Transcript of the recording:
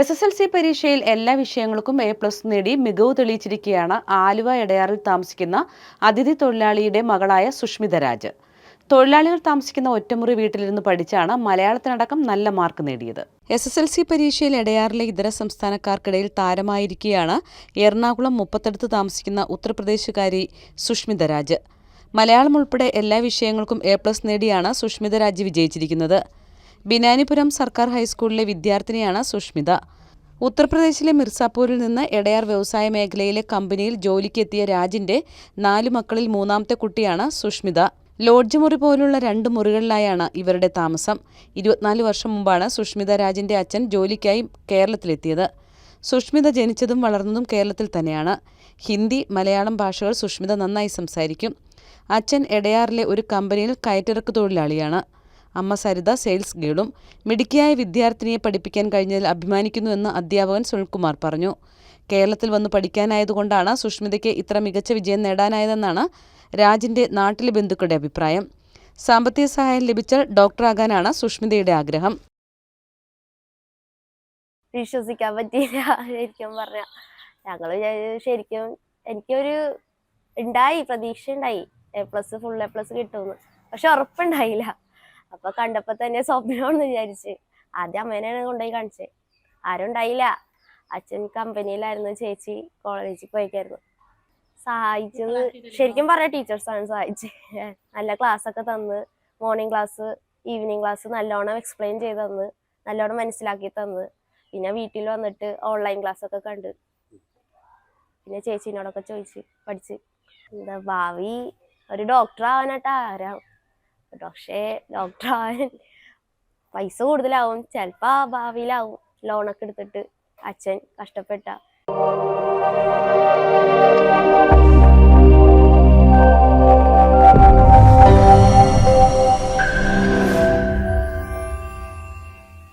S S L C പരീക്ഷയിൽ എല്ലാ വിഷയങ്ങൾക്കും എ പ്ലസ് നേടി മികവ് തെളിയിച്ചിരിക്കുകയാണ് ആലുവ ഇടയാറിൽ താമസിക്കുന്ന അതിഥി തൊഴിലാളിയുടെ മകളായ സുഷ്മിത രാജ്. തൊഴിലാളികൾ താമസിക്കുന്ന ഒറ്റമുറി വീട്ടിലിരുന്ന് പഠിച്ചാണ് മലയാളത്തിനടക്കം നല്ല മാർക്ക് നേടിയത്. എസ് എസ് എൽ സി പരീക്ഷയിൽ ഇടയാറിലെ ഇതര സംസ്ഥാനക്കാർക്കിടയിൽ താരമായിരിക്കുകയാണ് എറണാകുളം മുപ്പത്തെടുത്ത് താമസിക്കുന്ന ഉത്തർപ്രദേശുകാരി സുഷ്മിത രാജ്. മലയാളം ഉൾപ്പെടെ എല്ലാ വിഷയങ്ങൾക്കും എ പ്ലസ് നേടിയാണ് സുഷ്മിത രാജ് വിജയിച്ചിരിക്കുന്നത്. ബിനാനിപുരം സർക്കാർ ഹൈസ്കൂളിലെ വിദ്യാർത്ഥിനിയാണ് സുഷ്മിത. ഉത്തർപ്രദേശിലെ മിർസാപൂരിൽ നിന്ന് എടയാർ വ്യവസായ മേഖലയിലെ കമ്പനിയിൽ ജോലിക്കെത്തിയ രാജിന്റെ നാലു മക്കളിൽ മൂന്നാമത്തെ കുട്ടിയാണ് സുഷ്മിത. ലോഡ്ജ് മുറി പോലുള്ള രണ്ട് മുറികളിലായാണ് ഇവരുടെ താമസം. ഇരുപത്തിനാല് വർഷം മുമ്പാണ് സുഷ്മിത രാജിന്റെ അച്ഛൻ ജോലിക്കായി കേരളത്തിലെത്തിയത്. സുഷ്മിത ജനിച്ചതും വളർന്നതും കേരളത്തിൽ തന്നെയാണ്. ഹിന്ദി മലയാളം ഭാഷകൾ സുഷ്മിത നന്നായി സംസാരിക്കും. അച്ഛൻ എടയാറിലെ ഒരു കമ്പനിയിൽ കയറ്റിറക്ക് തൊഴിലാളിയാണ്. അമ്മ സരിത സെയിൽസ് ഗേളും മിടുക്കിയായ വിദ്യാർത്ഥിനിയെ പഠിപ്പിക്കാൻ കഴിഞ്ഞതിൽ അഭിമാനിക്കുന്നുവെന്ന് അധ്യാപകൻ സുനിൽകുമാർ പറഞ്ഞു. കേരളത്തിൽ വന്ന് പഠിക്കാനായതുകൊണ്ടാണ് സുഷ്മിതയ്ക്ക് ഇത്ര മികച്ച വിജയം നേടാനായതെന്നാണ് രാജിന്റെ നാട്ടിലെ ബന്ധുക്കളുടെ അഭിപ്രായം. സാമ്പത്തിക സഹായം ലഭിച്ചാൽ ഡോക്ടറാകാനാണ് സുഷ്മിതയുടെ ആഗ്രഹം. വിശ്വസിക്കാൻ പറ്റിയില്ല ശരിക്കും പറഞ്ഞ. ഞങ്ങൾ ശരിക്കും എനിക്കൊരു ഉണ്ടായി പ്രതീക്ഷ ഉണ്ടായി A plus full A plus കിട്ടുമെന്ന്. പക്ഷെ ഉറപ്പുണ്ടായില്ല. അപ്പൊ കണ്ടപ്പോ തന്നെ സ്വപ്നമാണെന്ന് വിചാരിച്ച്. ആദ്യം അമ്മേനെയാണ് കൊണ്ടുപോയി കാണിച്ചത് ആരും ഉണ്ടായില്ല. അച്ഛൻ കമ്പനിയിലായിരുന്നു. ചേച്ചി കോളേജിൽ പോയിക്കായിരുന്നു. സഹായിച്ചത് ശരിക്കും പറയാ ആണ് സഹായിച്ചത് നല്ല ക്ലാസ് ഒക്കെ തന്ന് മോർണിംഗ് ക്ലാസ് ഈവനിങ് ക്ലാസ് നല്ലോണം എക്സ്പ്ലെയിൻ ചെയ്ത് തന്ന് നല്ലോണം മനസ്സിലാക്കി തന്ന്. പിന്നെ വീട്ടിൽ വന്നിട്ട് ഓൺലൈൻ ക്ലാസ് ഒക്കെ കണ്ട്. പിന്നെ ചേച്ചീനോടൊക്കെ ചോദിച്ച് പഠിച്ച്. എന്താ ഭാവി? ഒരു ഡോക്ടർ ആവാനായിട്ട് ആരാ? പക്ഷേ ഡോക്ടറാവാൻ പൈസ കൂടുതലാവും ചിലപ്പോ ഭാവിയിലാവും ലോണൊക്കെ എടുത്തിട്ട് അച്ഛൻ കഷ്ടപ്പെട്ട.